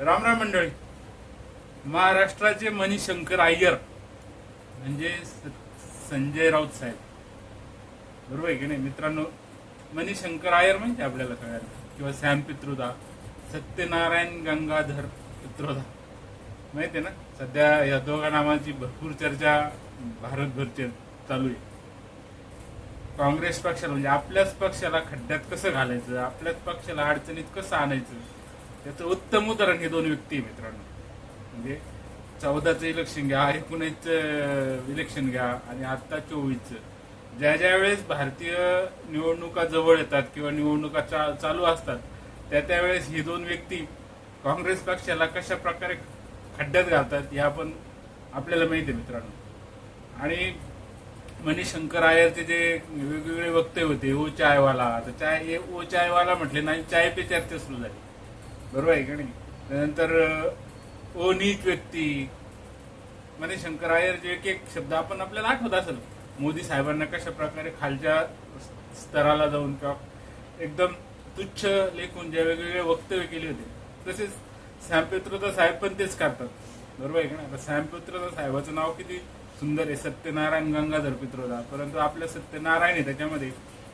रामराम मंडळी महाराष्ट्राचे मणिशंकर अय्यर म्हणजे स- संजय राऊत साहेब. बरोबर आहे की नाही? मित्रांनो मणिशंकर अय्यर म्हणजे आपल्याला सगळ्यांना? किंवा सॅम पित्रुदा सत्यनारायण गंगाधर पित्रोदा. माहिती आहे ना? सध्या या दोघा नावाची भरपूर चर्चा भारतभर चालू आहे. काँग्रेस पक्षाला म्हणजे आपल्याच पक्षाला खड्ड्यात कसं घालायचं? आपल्याच पक्षाला अडचणीत कसं आणायचं? त्याचं उत्तम उदाहरण हे दोन व्यक्ती मित्रांनो. म्हणजे चौदाचं इलेक्शन घ्या एकोणीसचं इलेक्शन घ्या आणि आता चोवीसचं. ज्या ज्या वेळेस भारतीय निवडणुका जवळ येतात किंवा निवडणुका चा- चालू असतात त्या त्यावेळेस ही दोन व्यक्ती काँग्रेस पक्षाला कशा प्रकारे खड्ड्यात घालतात हे आपण आपल्याला माहिती आहे मित्रांनो. आणि मनीष शंकर आयरचे जे वेगवेगळे वक्तव्य होते ओ चायवाला तर चाय ओ चायवाला म्हटले नाही चाय पे चर्चा सुरू झाली. बरोबर आहे का नाही? त्यानंतर ओ नीच व्यक्ती मध्ये शंकरायर जे एक एक शब्द आपण आपल्याला आठवत असेल. मोदी साहेबांना कशा प्रकारे खालच्या स्तराला जाऊन किंवा एकदम तुच्छ लेखून जे वेगवेगळे वक्तव्य केले होते तसेच सॅमपित्रोदा साहेब पण तेच करतात. बरोबर आहे का नाही? आता साहेबाचं नाव किती सुंदर आहे. सत्यनारायण गंगाधर पित्रोदा. परंतु आपल्या सत्यनारायण आहे त्याच्यामध्ये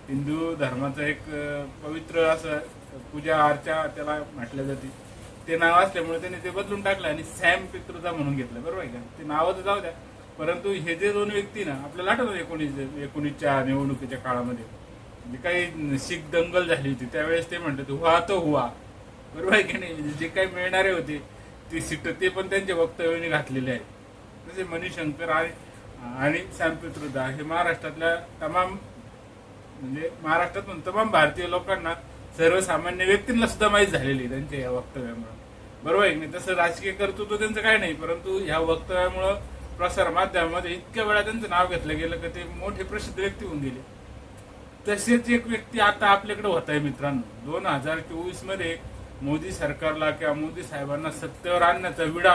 हिंदू धर्माचं एक पवित्र असं पूजा अर्चा त्याला म्हटल्या जाते. ते नाव असल्यामुळे त्यांनी ते बदलून टाकलं आणि सॅम पित्रोदा म्हणून घेतलं. बरोबर आहे का? ते नावं तर जाऊ द्या. परंतु हे जे दोन व्यक्ती ना आपल्याला आठवतो एकोणीस एकोणीसच्या निवडणुकीच्या काळामध्ये. जे काही शीख दंगल झाली होती त्यावेळेस ते म्हणतात हुआ तो हुआ. बरोबर आहे की नाही? जे काही मिळणारे होते ते सीट ते पण त्यांच्या वक्तव्याने घातलेले आहेत. जसे मनीष शंकर आणि आणि सॅम पित्रोदा हे महाराष्ट्रातल्या तमाम म्हणजे महाराष्ट्रातून तमाम भारतीय लोकांना सर्वसामान्य व्यक्तींना सुद्धा माहीत झालेली आहे त्यांच्या या वक्तव्यामुळे. बरोबर आहे नाही? तसं राजकीय कर्तृत्व त्यांचं काय नाही परंतु ह्या वक्तव्यामुळं प्रसार माध्यमामध्ये इतक्या वेळा त्यांचं नाव घेतलं गेलं की ते मोठे प्रसिद्ध व्यक्ती होऊन गेले. तसेच एक व्यक्ती आता आपल्याकडे होत आहे मित्रांनो. दोन हजार चोवीसमध्ये मोदी सरकारला किंवा मोदी साहेबांना सत्तेवर आणण्याचा विडा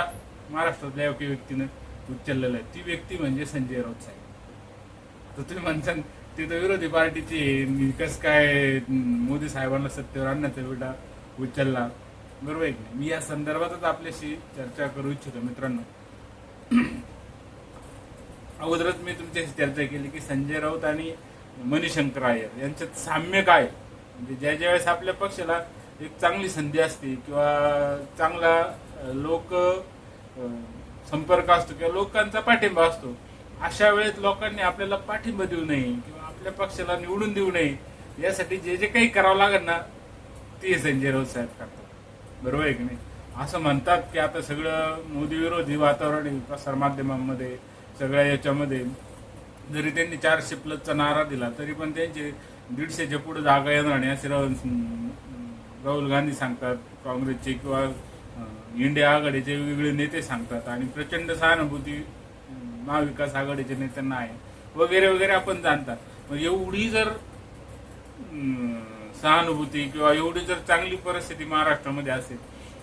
महाराष्ट्रातल्या एका व्यक्तीनं उचललेला आहे. ती व्यक्ती म्हणजे संजय राऊत साहेब. तर तुम्ही म्हणसान ते तर विरोधी पार्टीची कस काय मोदी साहेबांना सत्तेवर आणण्याचा विडा उचलला. बरोबर आहे की मी या संदर्भातच आपल्याशी चर्चा करू इच्छितो मित्रांनो. अगोदरच मी तुमच्याशी चर्चा केली की संजय राऊत आणि मणिशंकर अय्यर यांच्यात साम्य काय? म्हणजे ज्या ज्या वेळेस आपल्या पक्षाला एक चांगली संधी असते किंवा चांगला लोक संपर्क असतो किंवा लोकांचा पाठिंबा असतो अशा वेळेत लोकांनी आपल्याला पाठिंबा देऊ नये किंवा आपल्या पक्षाला निवडून देऊ नये यासाठी जे जे काही करावं लागेल ना ते संजय राऊत साहेब करतात. बरोबर आहे की नाही? असं म्हणतात की आता सगळं मोदी विरोधी वातावरण प्रसारमाध्यमांमध्ये सगळ्या याच्यामध्ये. जरी त्यांनी चारशे प्लसचा नारा दिला तरी पण त्यांचे दीडशेच्या पुढे जागा येणार नाही असे राहुल राहुल गांधी सांगतात काँग्रेसचे किंवा इंडिया आघाडीचे वेगवेगळे नेते सांगतात आणि प्रचंड सहानुभूती महाविकास आघाडीच्या नेत्यांना आहे. वगैरे वगैरे आपण जाणतात. म्हणजे एवढी जर सहानुभूती किंवा एवढी जर चांगली परिस्थिती महाराष्ट्रामध्ये असेल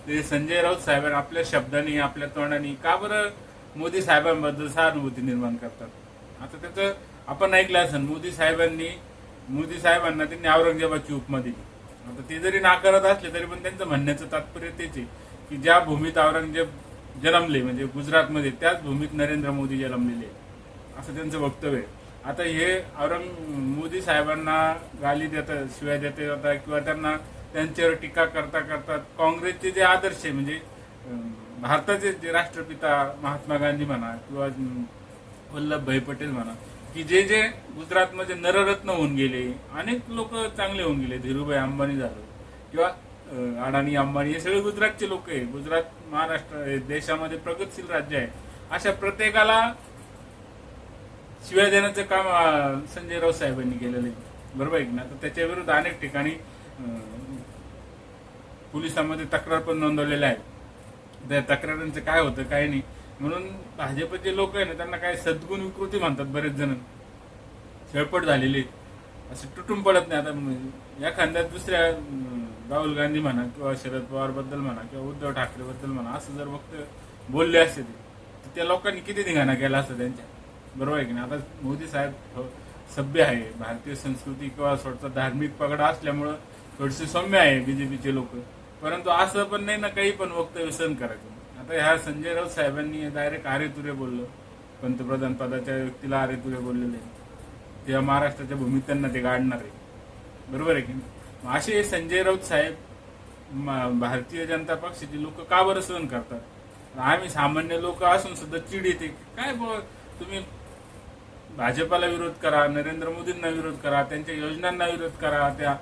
तर संजय राऊत साहेब आपल्या शब्दांनी आपल्या तोंडाने का बरं मोदी साहेबांबद्दल सहानुभूती निर्माण करतात? आता त्याचं आपण ऐकलं असेल मोदी साहेबांनी मोदी साहेबांना त्यांनी औरंगजेबाची उपमा दिली. आता ते जरी नाकारत असले तरी पण त्यांचं म्हणण्याचं तात्पर्य तेच आहे की ज्या भूमीत औरंगजेब जन्मले म्हणजे गुजरातमध्ये त्याच भूमीत नरेंद्र मोदी जन्मलेले आहे. असं त्यांचं वक्तव्य आहे. आता हे औरंग मोदी साहेबांना गाली देतात शिवाय देते जातात किंवा त्यांना त्यांच्यावर टीका करता करता काँग्रेसचे जे आदर्श आहे म्हणजे भारताचे जे राष्ट्रपिता महात्मा गांधी म्हणा किंवा वल्लभभाई पटेल म्हणा की जे जे गुजरातमध्ये नररत्न होऊन गेले अनेक लोक चांगले होऊन गेले धीरूभाई अंबानी झालं किंवा अडाणी अंबानी हे सगळे गुजरातचे लोक आहे. गुजरात महाराष्ट्र हे देशामध्ये प्रगतशील राज्य आहे. अशा प्रत्येकाला शिवाय देण्याचं काम संजय राऊत साहेबांनी केलेलं आहे. बरोबर आहे ना? तर त्याच्या विरुद्ध अनेक ठिकाणी पोलिसांमध्ये तक्रार पण नोंदवलेल्या आहेत. त्या तक्रारांचं काय होतं काय नाही. म्हणून भाजपचे लोक आहे ना त्यांना काय सद्गुण विकृती म्हणतात बरेच जण. खेळपट झालेली असं तुटून पडत नाही. आता म्हणजे या खांद्यात दुसऱ्या राहुल गांधी म्हणा किंवा शरद पवारबद्दल म्हणा किंवा उद्धव ठाकरे बद्दल म्हणा असं जर फक्त बोलले असते ते तर त्या लोकांनी किती धिंगाणा केला असं त्यांच्या? बरोबर आहे की नाही? आता मोदी साहेब सभ्य आहे. भारतीय संस्कृती किंवा स्वतः धार्मिक पगडा असल्यामुळं थोडेसे सौम्य आहे बीजेपीचे लोक. परंतु असं पण नाही ना काही पण वक्तव्य सहन करायचं. आता ह्या संजय राऊत साहेबांनी डायरेक्ट आरे तुरे बोललं. पंतप्रधान पदाच्या व्यक्तीला आरे तुरे बोललेले. तेव्हा महाराष्ट्राच्या भूमीत त्यांना ते गाडणार आहे. बरोबर आहे की नाही? असे संजय राऊत साहेब भारतीय जनता पक्षाची लोक का बरं सहन करतात? आम्ही सामान्य लोक असून सुद्धा चिड येते. काय बुवा, तुम्ही भाजपाला विरोध करा नरेंद्र मोदींना विरोध करा त्यांच्या योजनांना विरोध करा त्या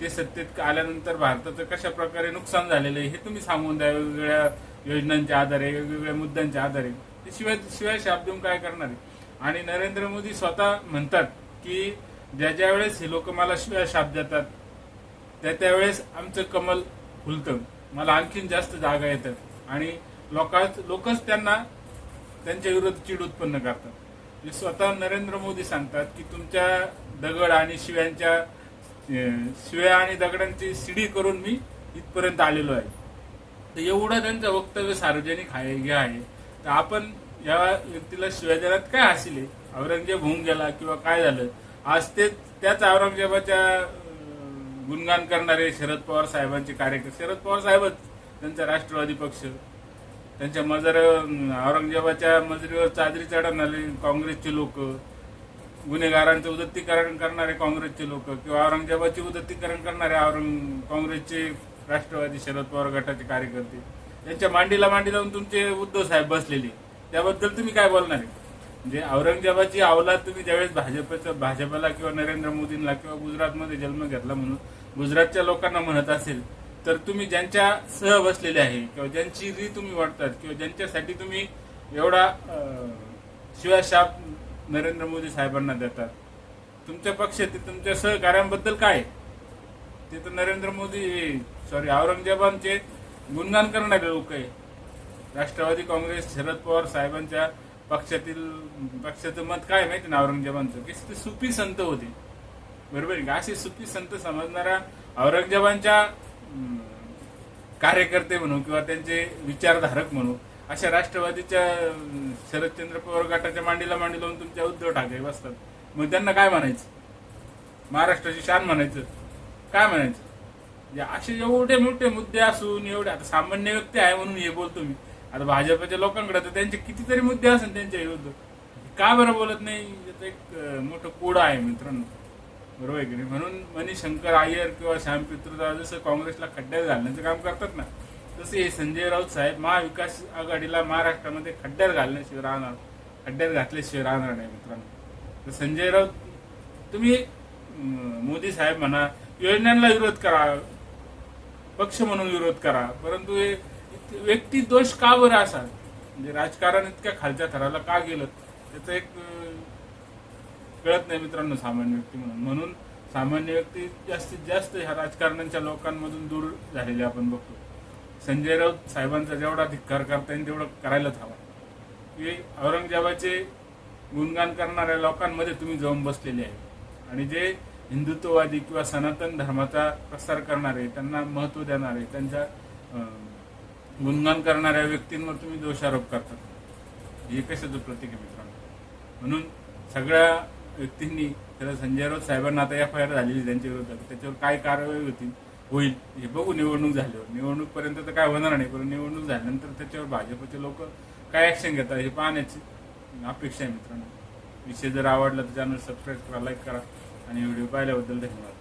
ते सत्तेत आल्यानंतर भारताचं कशा प्रकारे नुकसान झालेलं आहे हे तुम्ही सांगून द्या. वेगवेगळ्या योजनांच्या आधारे वेगवेगळ्या मुद्द्यांच्या आधारे. शिवाय शिवाय शाप देऊन काय करणार आहे? आणि नरेंद्र मोदी स्वतः म्हणतात की ज्या ज्या वेळेस हे लोक मला शिवाय शाप देतात त्या त्यावेळेस आमचं कमल फुलतं. मला आणखीन जास्त जागा येतात. आणि लोकांच लोकच त्यांना त्यांच्या विरुद्ध चीड उत्पन्न करतात. हे स्वतः नरेंद्र मोदी सांगतात की तुमच्या दगड आणि शिव्यांच्या शिव्या आणि दगडांची शिडी करून मी इथपर्यंत आलेलो आहे. तर एवढं त्यांचं वक्तव्य सार्वजनिक आहे हे आहे. तर आपण या व्यक्तीला शिव्या देण्यात काय हासिल आहे? औरंगजेब होऊन गेला किंवा काय झालं? आज ते त्याच औरंगजेबाच्या गुणगान करणारे शरद पवार साहेबांचे कार्यकर्ते शरद पवार साहेबच त्यांचा राष्ट्रवादी पक्ष. त्यांच्या मजर औरंगजेबाच्या मजरीवर चादरी चढवणारे काँग्रेसचे लोक गुन्हेगारांचं उदत्तीकरण करणारे काँग्रेसचे लोक किंवा औरंगजेबाचे उदत्तीकरण करणारे औरंग काँग्रेसचे राष्ट्रवादी शरद पवार गटाचे कार्यकर्ते. यांच्या मांडीला मांडी लावून तुमचे उद्धव साहेब बसलेले. त्याबद्दल तुम्ही काय बोलणार आहे? म्हणजे औरंगजेबाची अवलाद तुम्ही ज्यावेळेस भाजपचं भाजपला किंवा नरेंद्र मोदींना किंवा गुजरातमध्ये जन्म घेतला म्हणून गुजरातच्या लोकांना म्हणत असेल तर तुम्ही ज्यांच्या सह बसलेले आहे किंवा ज्यांची री तुम्ही वाटतात किंवा ज्यांच्यासाठी तुम्ही एवढा शिवाशाप नरेंद्र मोदी साहेबांना देतात तुमच्या पक्षात तुमच्या सहकार्यांबद्दल काय आहे? ते तर नरेंद्र मोदी सॉरी औरंगजेबांचे गुणगान करणारे लोक आहे. राष्ट्रवादी काँग्रेस शरद पवार साहेबांच्या पक्षातील पक्षाचं मत काय माहिती ना औरंगजेबांचं? की ते सुपी संत होते. बरोबर आहे का? असे सुपी संत समजणाऱ्या औरंगजेबांच्या कार्यकर्ते म्हणू किंवा त्यांचे विचारधारक म्हणू अशा राष्ट्रवादीच्या शरदचंद्र पवार गटाच्या मांडीला मांडी लावून तुमच्या उद्धव ठाकरे बसतात. मग त्यांना काय म्हणायचं? महाराष्ट्राची शान म्हणायचं. काय म्हणायचं? असे एवढे मोठे मुद्दे असून एवढे आता सामान्य व्यक्ती आहे म्हणून हे बोलतो मी. आता भाजपच्या लोकांकडे तर त्यांचे कितीतरी मुद्दे असेल त्यांच्या विरुद्ध. का बरं बोलत नाही? एक मोठं कोड आहे मित्रांनो. बरोबर आहे की नाही? म्हणून मनीशंकर अय्यर किंवा श्याम पित्रोदा जसं काँग्रेसला खड्ड्यात घालण्याचं काम करतात ना तसे हे संजय राऊत साहेब महाविकास आघाडीला महाराष्ट्रामध्ये खड्ड्यात घालण्याशिवाय राहणार खड्ड्यात घातल्याशिवाय राहणार नाही मित्रांनो. तर संजय राऊत तुम्ही मोदी साहेब म्हणा योजनांना विरोध करा पक्ष म्हणून विरोध करा परंतु हे व्यक्ती दोष का बरं असा? म्हणजे राजकारण इतक्या खालच्या थराला का गेलं? त्याचं एक कळत नाही मित्रांनो सामान्य व्यक्ती म्हणून. म्हणून सामान्य व्यक्ती जास्तीत जास्त ह्या राजकारण्यांच्या लोकांमधून दूर झालेले आपण बघतो. संजय राऊत साहेबांचा जेवढा धिक्कार करता येईल तेवढं करायलाच हवा. की औरंगजेबाचे गुणगान करणाऱ्या लोकांमध्ये तुम्ही जाऊन बसलेले आहे. आणि जे हिंदुत्ववादी किंवा सनातन धर्माचा प्रसार करणारे त्यांना महत्त्व देणारे त्यांच्या गुणगान करणाऱ्या व्यक्तींवर तुम्ही दोषारोप करतात हे कशाचं प्रतीक आहे मित्रांनो? म्हणून सगळ्या व्यक्तींनी त्याला संजय राऊत साहेबांना आता एफ आय आर झालेली त्यांच्या विरोधात त्याच्यावर काय कारवाई होती? होईल. हे बघू निवडणूक झाल्यावर. निवडणूकपर्यंत तर काय होणार नाही पण निवडणूक झाल्यानंतर त्याच्यावर भाजपचे लोक काय ॲक्शन घेतात हे पाहण्याची अपेक्षा आहे मित्रांनो. विषय जर आवडला तर चॅनल सबस्क्राईब करा लाईक करा आणि व्हिडिओ पाहिल्याबद्दल धन्यवाद.